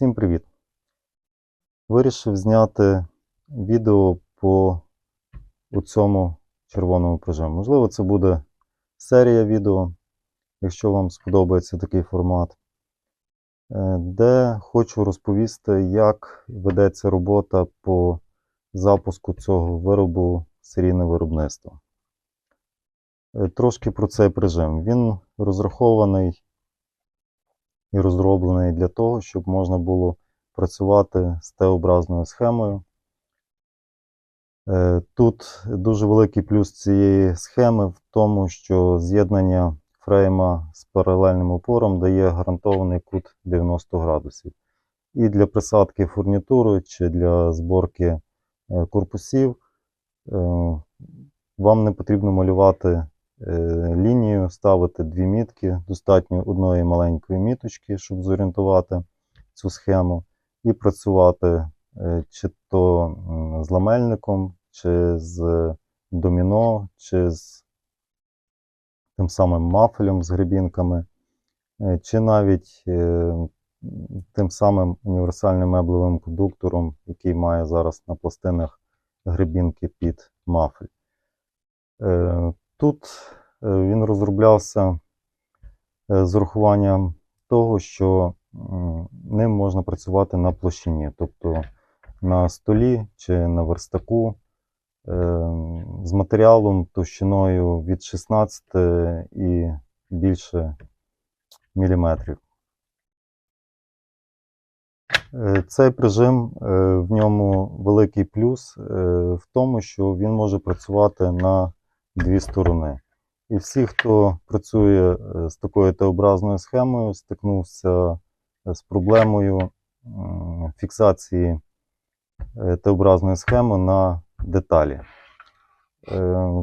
Всім привіт! Вирішив зняти відео по цьому червоному прижиму. Можливо, це буде серія відео, якщо вам сподобається такий формат, е, де хочу розповісти, як ведеться робота по запуску цього виробу серійне виробництво. Е, Трошки про цей прижим. Він розрахований і розроблений для того, щоб можна було працювати з Т-образною схемою. Е, Тут дуже великий плюс цієї схеми в тому, що з'єднання фрейма з паралельним опором дає гарантований кут 90 градусів. І для присадки фурнітури чи для зборки е, корпусів е, вам не потрібно малювати лінію, ставити дві мітки, достатньо одної маленької міточки, щоб зорієнтувати цю схему, і працювати е, чи то з ламельником, чи з доміно, чи з тим самим мафелем з гребінками, е, чи навіть е, тим самим універсальним меблевим кондуктором, який має зараз на пластинах гребінки під мафель. Тут е, він розроблявся е, з урахуванням того, що ним можна працювати на площині, тобто на столі чи на верстаку е, з матеріалом товщиною від 16 і більше міліметрів. Цей прижим, в ньому великий плюс в тому, що він може працювати на дві сторони. І всі, хто працює е, з такою Т-образною схемою, стикнувся е, з проблемою фіксації е, Т-образної схеми на деталі.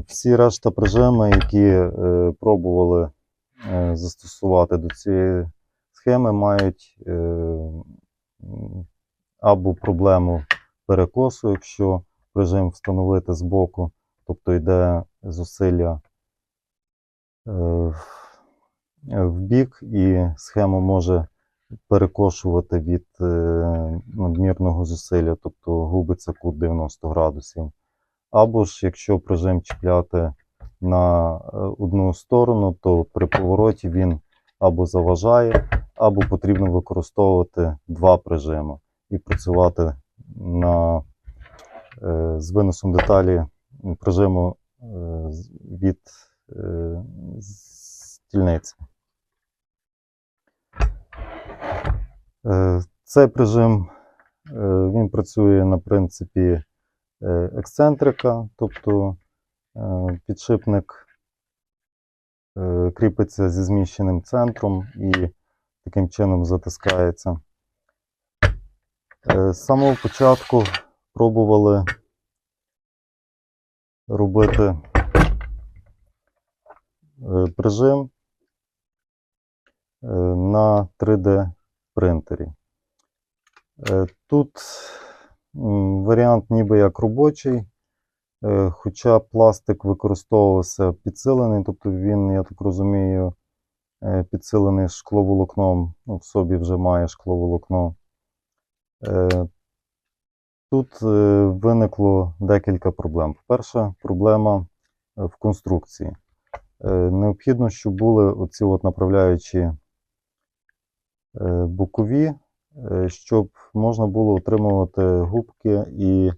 Всі решта прижими, які пробували застосувати до цієї схеми, мають або проблему перекосу, якщо прижим встановити збоку, тобто йде зусилля е, в- бік, і схема може перекошувати від е, надмірного зусилля, тобто губиться кут 90 градусів. Або ж якщо прижим чіпляти на е, одну сторону, то при повороті він або заважає, або потрібно використовувати два прижими і працювати на, з виносом деталі прижиму е, від е, стільниці. Е, Цей прижим він працює на принципі ексцентрика, тобто підшипник кріпиться зі зміщеним центром і таким чином затискається. З самого початку пробували робити е, прижим е, на 3D принтері. Е, Тут варіант ніби як робочий, хоча пластик використовувався підсилений, тобто він, я так розумію, підсилений шкловолокном, ну, в собі вже має шкловолокно. Тут е, виникло декілька проблем. Перша проблема е, в конструкції. Е, Необхідно, щоб були оці от направляючі бокові, щоб можна було отримувати губки і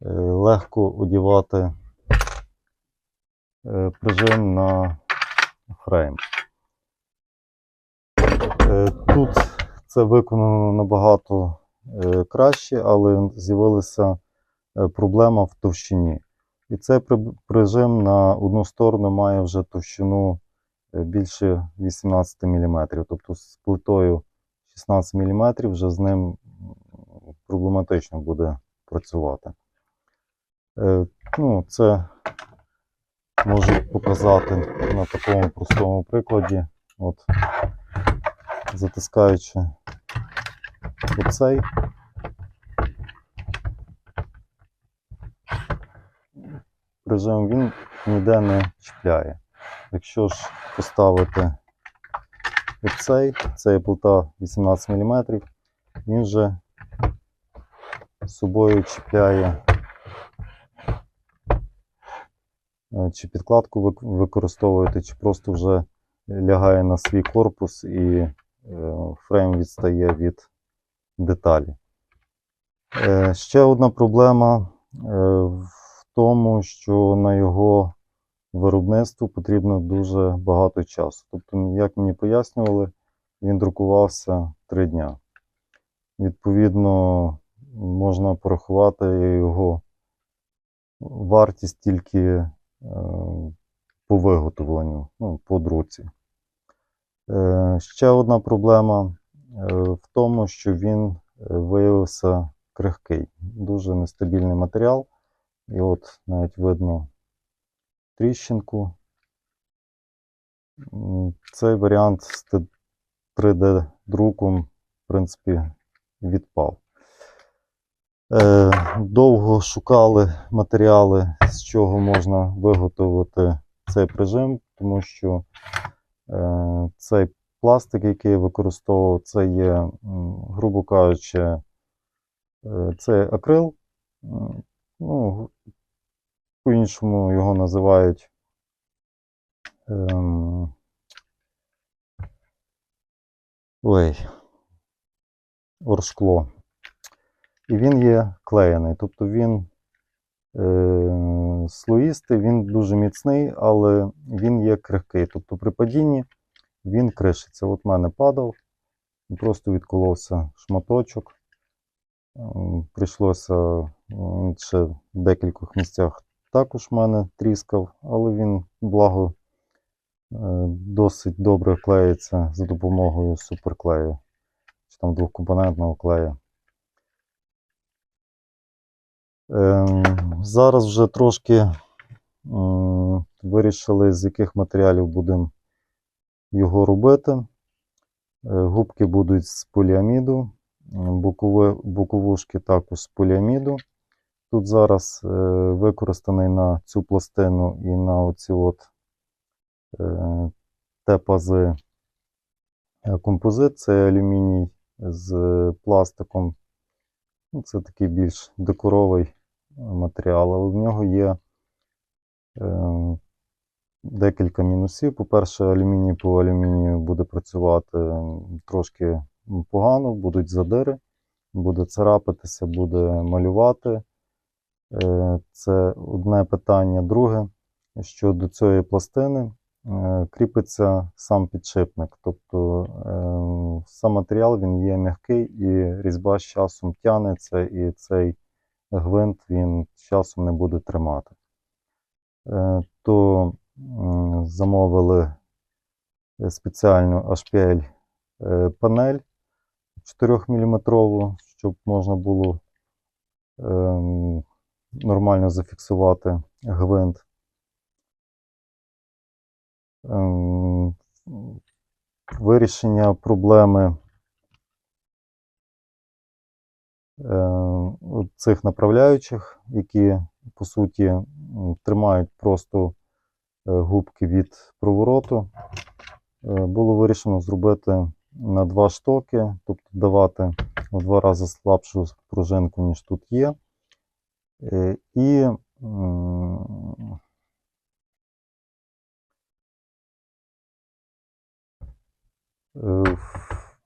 легко одівати прижим на фрейм. Тут це виконано набагато краще, але з'явилася е, проблема в товщині. І цей прижим на одну сторону має вже товщину е, більше 18 мм. Тобто з плитою 16 мм вже з ним проблематично буде працювати. Е, Ну, це можу показати на такому простому прикладі. От, затискаючи оцей. Прижим він ніде не чіпляє. Якщо ж поставити оцей, це є плита 18 мм, він же з собою чіпляє е, чи підкладку використовуєте, чи просто вже лягає на свій корпус і е, фрейм відстає від деталі. Е, Ще одна проблема е, в тому, що на його виробництво потрібно дуже багато часу. Тобто, як мені пояснювали, він друкувався три дня. Відповідно, можна порахувати його вартість тільки е, по виготовленню, ну, по друці. Ще одна проблема в тому, що він е, виявився крихкий, дуже нестабільний матеріал. І от навіть видно тріщинку. Цей варіант з 3D-друком, в принципі, відпав. Е, Довго шукали матеріали, з чого можна виготовити цей прижим, тому що е, цей пластик, який я використовував, це є, грубо кажучи, е, це акрил. Ну, по-іншому його називають. Ем... Ой. Оршкло. І він є клеєний. Тобто він е, слоїстий, він дуже міцний, але він є крихкий. Тобто при падінні він кришиться. От в мене падав, просто відколовся шматочок. Ем, Прийшлося ще в декількох місцях також в мене тріскав, але він, благо, е, досить добре клеїться за допомогою суперклею чи там двохкомпонентного клею. Ем, Зараз вже трошки вирішили, з яких матеріалів будемо його робити. Е, Губки будуть з поліаміду, м, бокови, боковушки також з поліаміду. Тут зараз е, використаний на цю пластину і на оці от е, Т-пази е, композит. Це алюміній з пластиком. Ну, Це такий більш декоровий матеріал, але в нього є е, декілька мінусів. По-перше, алюміній по алюмінію буде працювати трошки погано, будуть задири, буде царапатися, буде малювати. Е, Це одне питання. Друге, що до цієї пластини е, кріпиться сам підшипник. Тобто е, сам матеріал він є м'який і різьба з часом тягнеться, і цей гвинт він часом не буде тримати. То замовили спеціальну HPL е, панель 4 мм, щоб можна було ем, нормально зафіксувати гвинт. Ем, Вирішення проблеми ем, цих направляючих, які по суті тримають просто е, губки від провороту, е, було вирішено зробити на два штоки, тобто давати в два рази слабшу пружинку, ніж тут є. Е, І е,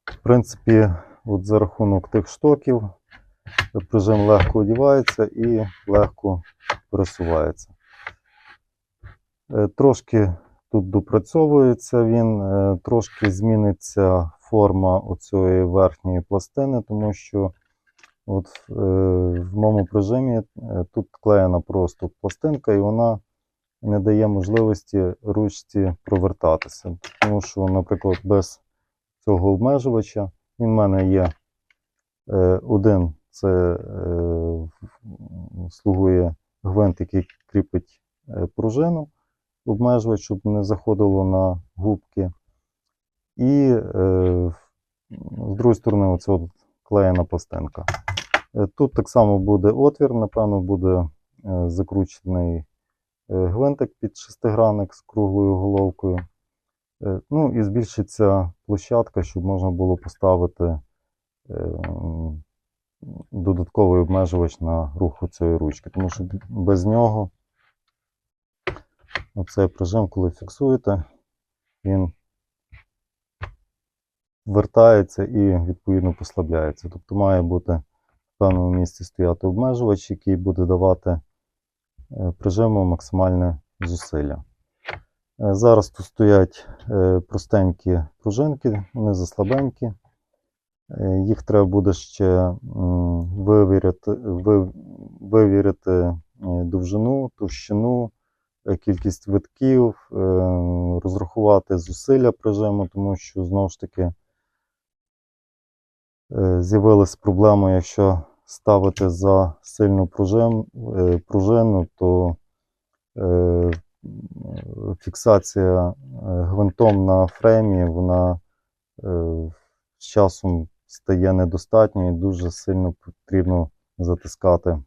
в принципі, от за рахунок тих штоків прижим легко одівається і легко пересувається. Е, Трошки тут допрацьовується він, е, трошки зміниться форма оцієї верхньої пластини, тому що от е, в моєму прижимі тут клеєна просто пластинка, і вона не дає можливості ручці провертатися. Тому що, наприклад, без цього обмежувача він в мене є один, це слугує гвинт, який кріпить пружину, обмежувач, щоб не заходило на губки. І е, з другої сторони, оце от клеєна пластинка. Е, Тут так само буде отвір, напевно, буде е, закручений е, гвинтик під шестигранник з круглою головкою. Ну і збільшиться площадка, щоб можна було поставити додатковий обмежувач на руху цієї ручки, тому що без нього оцей прижим, коли фіксуєте, він вертається і відповідно послабляється. Тобто має бути в певному місці стояти обмежувач, який буде давати е, прижиму максимальне зусилля. Е, Зараз тут стоять е, простенькі пружинки, вони заслабенькі. Їх треба буде ще вивіряти, вивіряти довжину, товщину, кількість витків, е, розрахувати зусилля прижиму, тому що знову ж таки е, з'явилась проблема, якщо ставити за сильну пружин, е, пружину, то е, фіксація е, гвинтом на фреймі, вона е, з часом стає недостатньою і дуже сильно потрібно затискати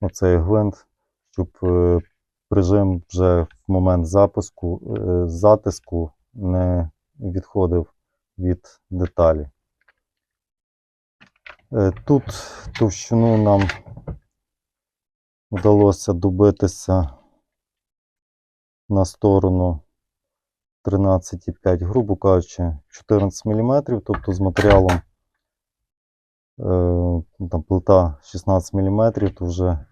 оцей гвинт, щоб е, прижим вже в момент запуску, е, затиску не відходив від деталі. Е, Тут товщину нам вдалося добитися на сторону 13,5, грубо кажучи, 14 мм, тобто з матеріалом там, плита 16 мм, то вже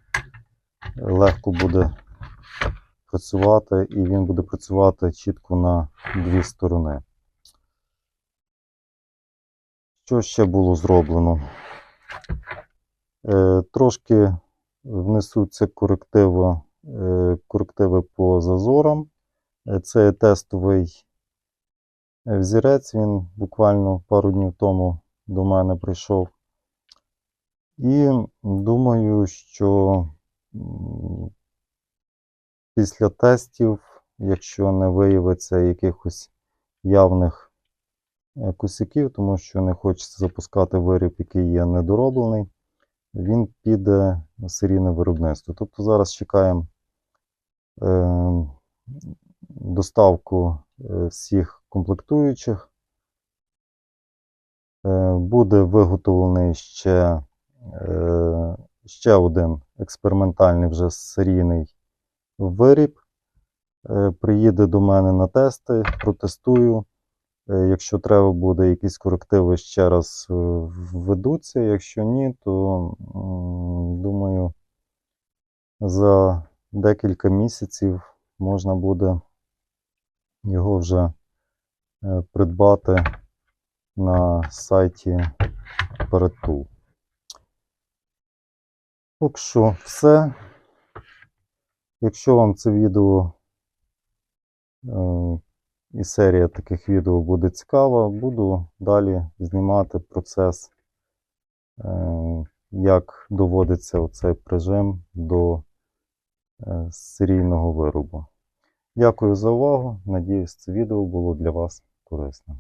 легко буде працювати, і він буде працювати чітко на дві сторони. Що ще було зроблено? Е, трошки внесуться корективи, е, корективи по зазорам. Е, Це тестовий взірець, він буквально пару днів тому до мене прийшов. І думаю, що після тестів, якщо не виявиться якихось явних е, косяків, тому що не хочеться запускати виріб, який є недороблений, він піде на серійне виробництво. Тобто зараз чекаємо е, доставку е, всіх комплектуючих. Е, Буде виготовлений ще, ще один експериментальний вже серійний виріб. Е, Приїде до мене на тести, протестую. Е, Якщо треба буде якісь корективи ще раз е, введуться. Якщо ні, то думаю, за декілька місяців можна буде його вже придбати на сайті Передтул. Поки що все. Якщо вам це відео е, і серія таких відео буде цікава, буду далі знімати процес, е, як доводиться оцей прижим до е, серійного виробу. Дякую за увагу. Надіюсь, це відео було для вас корисним.